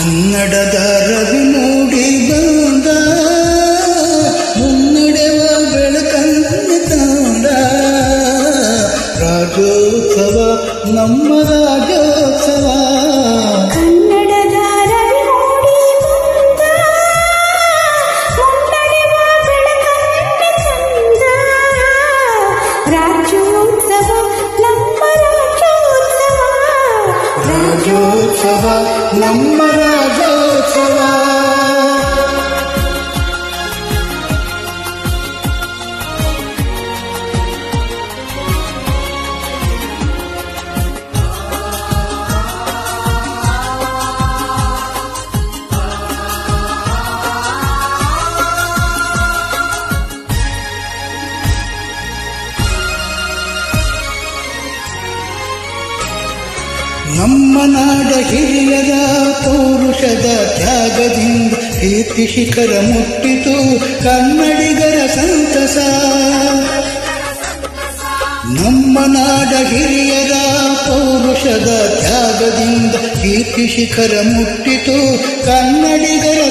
ಕನ್ನಡದ ರವಿ ಮೂಡಿ ಬಂದ ಮುನ್ನಡೆವ ಬೆಳಕನ್ನು ತಂದ ರಾಜ್ಯೋತ್ಸವ ನಮ್ಮ ರಾಜ್ಯೋತ್ಸವ ಕನ್ನಡದ ರವಿ ಮೂಡಿ ಬಂದ ಮುನ್ನಡೆವ ಬೆಳಕನ್ನು ತಂದ ರಾಜ್ಯೋತ್ಸವ ನಮ್ಮ Rasulullah ನಮ್ಮ ನಾಡ ಹಿರಿಯದ ಪೌರುಷದ ತ್ಯಾಗದಿಂದ ಕೀರ್ತಿ ಶಿಖರ ಮುಟ್ಟಿತು ಕನ್ನಡಿಗರ ಸಂತಸ. ನಮ್ಮ ನಾಡ ಹಿರಿಯರ ಪೌರುಷದ ತ್ಯಾಗದಿಂದ ಕೀರ್ತಿ ಶಿಖರ ಮುಟ್ಟಿತು ಕನ್ನಡಿಗರ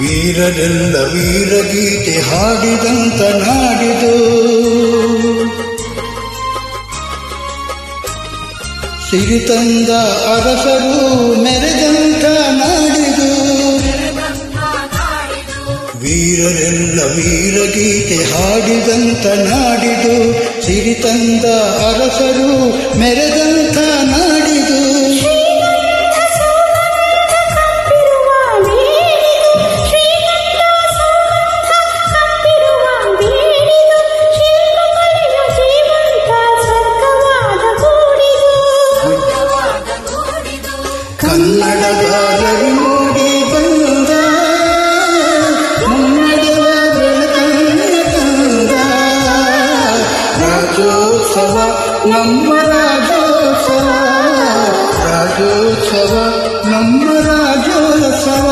ವೀರರೆಲ್ಲ ವೀರಗೀತೆ ಹಾಡಿದಂತ ನಾಡಿದು. ಸಿರಿತಂದ ಅರಸರು ಮೆರೆದಂತ ನಾಡಿದು. ವೀರರೆಲ್ಲ ವೀರಗೀತೆ ಹಾಡಿದಂತ ನಾಡಿದು. ಸಿರಿತಂದ ಅರಸರು ಮೆರೆದಂತ ನಮ್ಮ ರಾಜ್ಯೋತ್ಸವ ರಾಜ್ಯೋತ್ಸವ ನಮ್ಮ ರಾಜ್ಯೋತ್ಸವ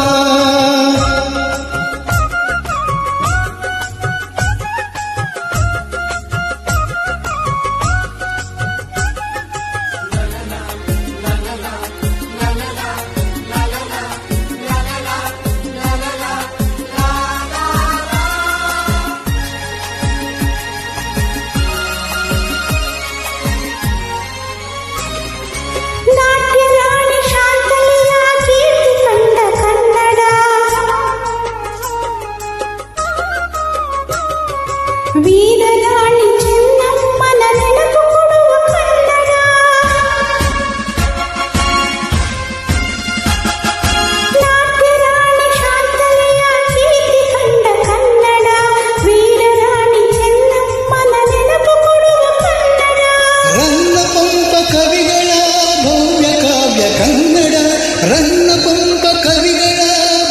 ಕನ್ನಡ ರನ್ನ ಪಂಪ ಕವಿಗಳ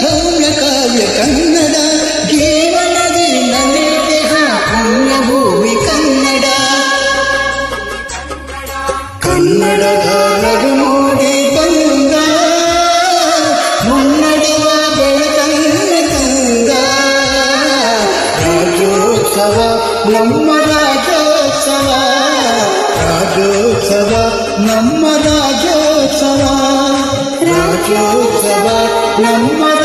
ಭವ್ಯ ಕಾವ್ಯ ಕನ್ನಡ ರಾಜ್ಯೋತ್ಸವ ನಮ್ಮ ರಾಜ್ಯೋತ್ಸವ ರಾಜ್ಯೋತ್ಸವ ನಮ್ಮ ರಾಜ್ಯೋತ್ಸವ ರಾಜ್ಯೋತ್ಸವ ನಮ್ಮ